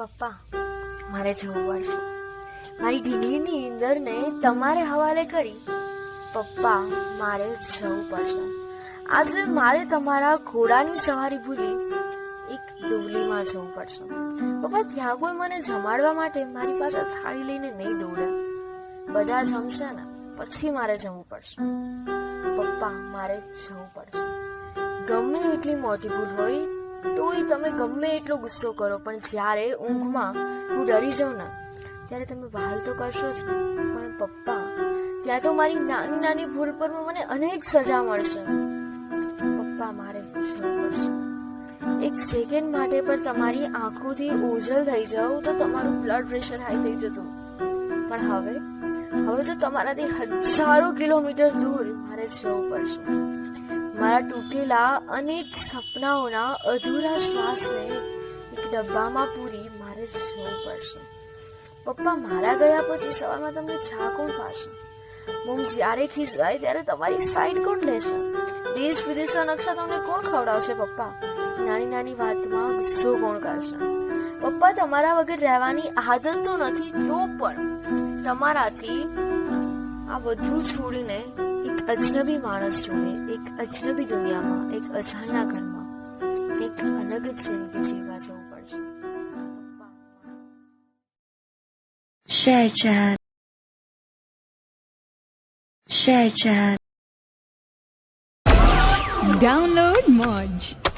પપ્પા, મારે જવું પડશે. મારી ઢીંગલીની નીંદરને તમારે હવાલે કરી પપ્પા, મારે જવું પડશે. આજે મારે તમારા ઘોડાની સવારી ભૂલી એક ડુબલીમાં જવું પડશે. પપ્પા, ત્યાં કોઈ મને જમાડવા માટે મારી પાસે થાળી લઈને નહીં દોડે. બધા જમશે ને, પછી મારે જવું પડશે. પપ્પા, મારે જવું પડશે. ગમે એટલી મોટી ભૂલ હોય તોય તમે ગમે એટલો ગુસ્સો કરો, પણ જ્યારે ઊંઘમાં હું ડરી જાઉં ને, ત્યારે તમે વહાલ તો કરશો જ પણ પપ્પા, ત્યાં તો મારી નાની નાની ભૂલ પર મને અનેક સજા મળશે. પપ્પા, મારે પડશે એક સેકન્ડ માટે પણ તમારી આંખોથી ઓઝલ થઈ જાઉં તો તમારું બ્લડ પ્રેશર હાઈ થઈ જતું. પણ હવે હવે તો તમારાથી હજારો કિલોમીટર દૂર મારે જવું પડશે. મારા તૂટેલા અનેક સપનાઓના અધૂરા શ્વાસને એક ડબ્બામાં પૂરી મારે જવું પડશે. પપ્પા મારા ગયા પછી સવારમાં તમને ચા કોણ પાશે મમ જ્યારે ખીજવાય ત્યારે તમારી સાઈડ કોણ લેશે? દેશ વિદેશના નકશા તમને કોણ ખવડાવશે પપ્પા? નાની નાની વાતમાં ગુસ્સો કોણ કરશે? પપ્પા, તમારા વગર રહેવાની આદત તો નથી, તો પણ તમારાથી આ બધું છોડીને એક અજનબી માણસ જોડે એક અજનબી દુનિયામાં એક અજાણ્યા ઘરમાં એક અલગ જ જિંદગી જીવવા જવું પડશે પપ્પા Share chat. Share chat. Download Moj.